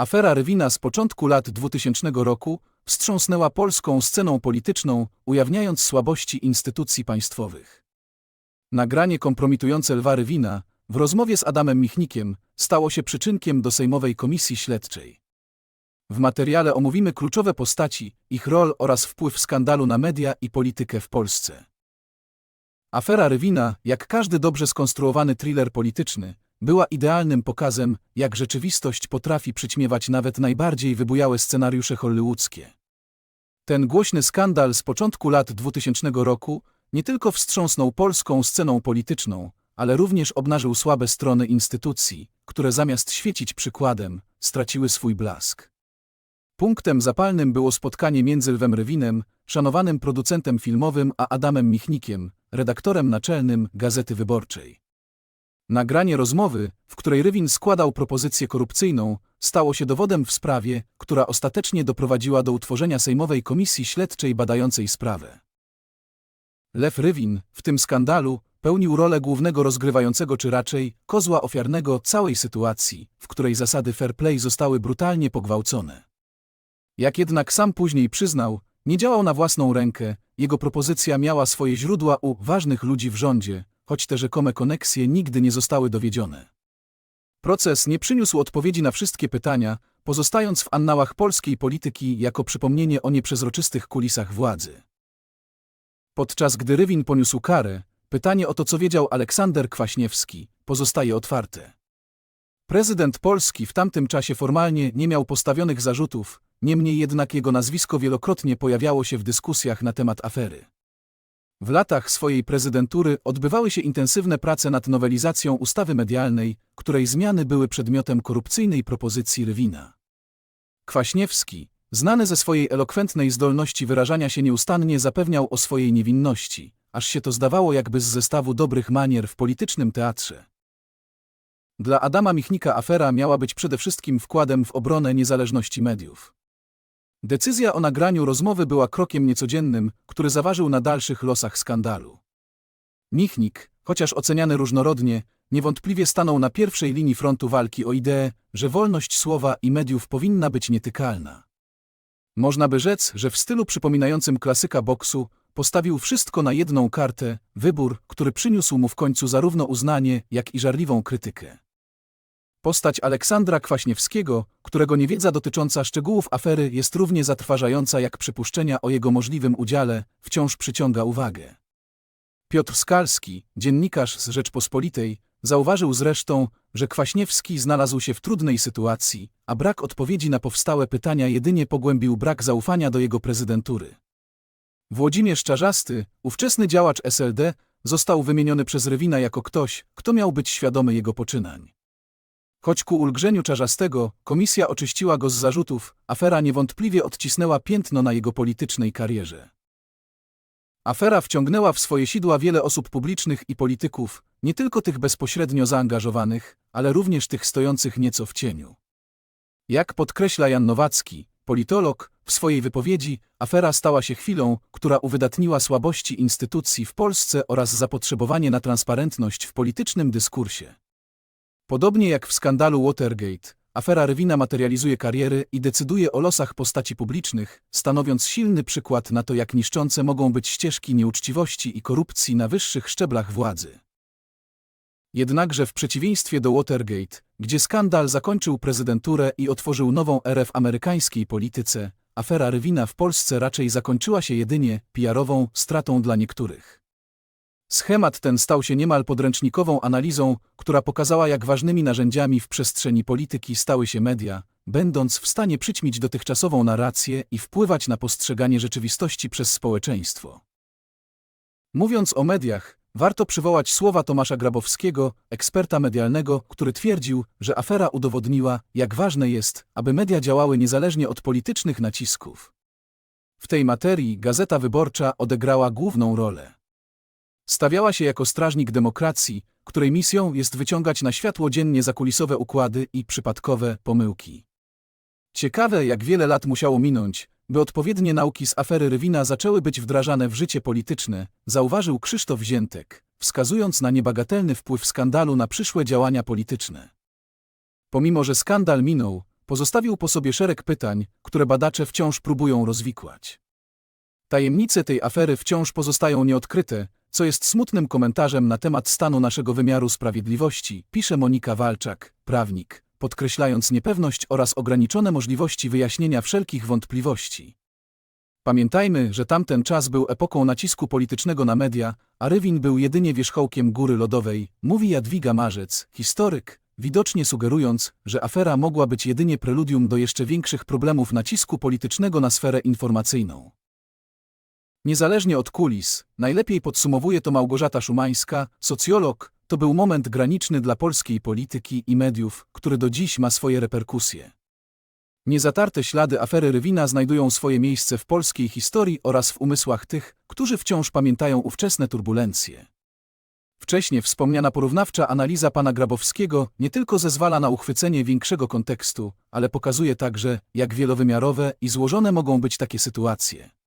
Afera Rywina z początku lat 2000 roku wstrząsnęła polską sceną polityczną, ujawniając słabości instytucji państwowych. Nagranie kompromitujące Lwa Rywina w rozmowie z Adamem Michnikiem stało się przyczynkiem do Sejmowej Komisji Śledczej. W materiale omówimy kluczowe postaci, ich rol oraz wpływ skandalu na media i politykę w Polsce. Afera Rywina, jak każdy dobrze skonstruowany thriller polityczny, była idealnym pokazem, jak rzeczywistość potrafi przyćmiewać nawet najbardziej wybujałe scenariusze hollywoodzkie. Ten głośny skandal z początku lat 2000 roku nie tylko wstrząsnął polską sceną polityczną, ale również obnażył słabe strony instytucji, które zamiast świecić przykładem, straciły swój blask. Punktem zapalnym było spotkanie między Lwem Rywinem, szanowanym producentem filmowym, a Adamem Michnikiem, redaktorem naczelnym Gazety Wyborczej. Nagranie rozmowy, w której Rywin składał propozycję korupcyjną, stało się dowodem w sprawie, która ostatecznie doprowadziła do utworzenia Sejmowej Komisji Śledczej badającej sprawę. Lew Rywin, w tym skandalu, pełnił rolę głównego rozgrywającego czy raczej kozła ofiarnego całej sytuacji, w której zasady fair play zostały brutalnie pogwałcone. Jak jednak sam później przyznał, nie działał na własną rękę, jego propozycja miała swoje źródła u ważnych ludzi w rządzie, choć te rzekome koneksje nigdy nie zostały dowiedzione. Proces nie przyniósł odpowiedzi na wszystkie pytania, pozostając w annałach polskiej polityki jako przypomnienie o nieprzezroczystych kulisach władzy. Podczas gdy Rywin poniósł karę, pytanie o to, co wiedział Aleksander Kwaśniewski, pozostaje otwarte. Prezydent Polski w tamtym czasie formalnie nie miał postawionych zarzutów, niemniej jednak jego nazwisko wielokrotnie pojawiało się w dyskusjach na temat afery. W latach swojej prezydentury odbywały się intensywne prace nad nowelizacją ustawy medialnej, której zmiany były przedmiotem korupcyjnej propozycji Rywina. Kwaśniewski, znany ze swojej elokwentnej zdolności wyrażania się nieustannie zapewniał o swojej niewinności, aż się to zdawało jakby z zestawu dobrych manier w politycznym teatrze. Dla Adama Michnika afera miała być przede wszystkim wkładem w obronę niezależności mediów. Decyzja o nagraniu rozmowy była krokiem niecodziennym, który zaważył na dalszych losach skandalu. Michnik, chociaż oceniany różnorodnie, niewątpliwie stanął na pierwszej linii frontu walki o ideę, że wolność słowa i mediów powinna być nietykalna. Można by rzec, że w stylu przypominającym klasyka boksu postawił wszystko na jedną kartę, wybór, który przyniósł mu w końcu zarówno uznanie, jak i żarliwą krytykę. Postać Aleksandra Kwaśniewskiego, którego niewiedza dotycząca szczegółów afery jest równie zatrważająca jak przypuszczenia o jego możliwym udziale, wciąż przyciąga uwagę. Piotr Skalski, dziennikarz z Rzeczpospolitej, zauważył zresztą, że Kwaśniewski znalazł się w trudnej sytuacji, a brak odpowiedzi na powstałe pytania jedynie pogłębił brak zaufania do jego prezydentury. Włodzimierz Czarzasty, ówczesny działacz SLD, został wymieniony przez Rywina jako ktoś, kto miał być świadomy jego poczynań. Choć ku ulgrzeniu Czarzastego komisja oczyściła go z zarzutów, afera niewątpliwie odcisnęła piętno na jego politycznej karierze. Afera wciągnęła w swoje sidła wiele osób publicznych i polityków, nie tylko tych bezpośrednio zaangażowanych, ale również tych stojących nieco w cieniu. Jak podkreśla Jan Nowacki, politolog, w swojej wypowiedzi, afera stała się chwilą, która uwydatniła słabości instytucji w Polsce oraz zapotrzebowanie na transparentność w politycznym dyskursie. Podobnie jak w skandalu Watergate, afera Rywina materializuje kariery i decyduje o losach postaci publicznych, stanowiąc silny przykład na to, jak niszczące mogą być ścieżki nieuczciwości i korupcji na wyższych szczeblach władzy. Jednakże w przeciwieństwie do Watergate, gdzie skandal zakończył prezydenturę i otworzył nową erę w amerykańskiej polityce, afera Rywina w Polsce raczej zakończyła się jedynie PR-ową stratą dla niektórych. Schemat ten stał się niemal podręcznikową analizą, która pokazała, jak ważnymi narzędziami w przestrzeni polityki stały się media, będąc w stanie przyćmić dotychczasową narrację i wpływać na postrzeganie rzeczywistości przez społeczeństwo. Mówiąc o mediach, warto przywołać słowa Tomasza Grabowskiego, eksperta medialnego, który twierdził, że afera udowodniła, jak ważne jest, aby media działały niezależnie od politycznych nacisków. W tej materii Gazeta Wyborcza odegrała główną rolę. Stawiała się jako strażnik demokracji, której misją jest wyciągać na światło dziennie zakulisowe układy i przypadkowe pomyłki. Ciekawe, jak wiele lat musiało minąć, by odpowiednie nauki z afery Rywina zaczęły być wdrażane w życie polityczne, zauważył Krzysztof Ziętek, wskazując na niebagatelny wpływ skandalu na przyszłe działania polityczne. Pomimo, że skandal minął, pozostawił po sobie szereg pytań, które badacze wciąż próbują rozwikłać. Tajemnice tej afery wciąż pozostają nieodkryte, co jest smutnym komentarzem na temat stanu naszego wymiaru sprawiedliwości, pisze Monika Walczak, prawnik, podkreślając niepewność oraz ograniczone możliwości wyjaśnienia wszelkich wątpliwości. Pamiętajmy, że tamten czas był epoką nacisku politycznego na media, a Rywin był jedynie wierzchołkiem góry lodowej, mówi Jadwiga Marzec, historyk, widocznie sugerując, że afera mogła być jedynie preludium do jeszcze większych problemów nacisku politycznego na sferę informacyjną. Niezależnie od kulis, najlepiej podsumowuje to Małgorzata Szumańska, socjolog, to był moment graniczny dla polskiej polityki i mediów, który do dziś ma swoje reperkusje. Niezatarte ślady afery Rywina znajdują swoje miejsce w polskiej historii oraz w umysłach tych, którzy wciąż pamiętają ówczesne turbulencje. Wcześniej wspomniana porównawcza analiza pana Grabowskiego nie tylko zezwala na uchwycenie większego kontekstu, ale pokazuje także, jak wielowymiarowe i złożone mogą być takie sytuacje.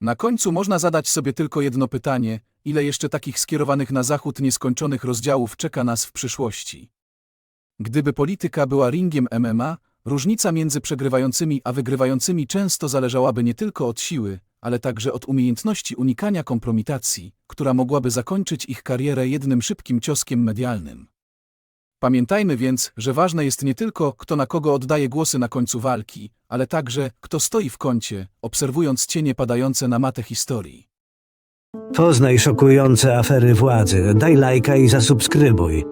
Na końcu można zadać sobie tylko jedno pytanie, ile jeszcze takich skierowanych na zachód nieskończonych rozdziałów czeka nas w przyszłości. Gdyby polityka była ringiem MMA, różnica między przegrywającymi a wygrywającymi często zależałaby nie tylko od siły, ale także od umiejętności unikania kompromitacji, która mogłaby zakończyć ich karierę jednym szybkim cioskiem medialnym. Pamiętajmy więc, że ważne jest nie tylko, kto na kogo oddaje głosy na końcu walki, ale także, kto stoi w kącie, obserwując cienie padające na matę historii. Poznaj szokujące afery władzy. Daj lajka i zasubskrybuj.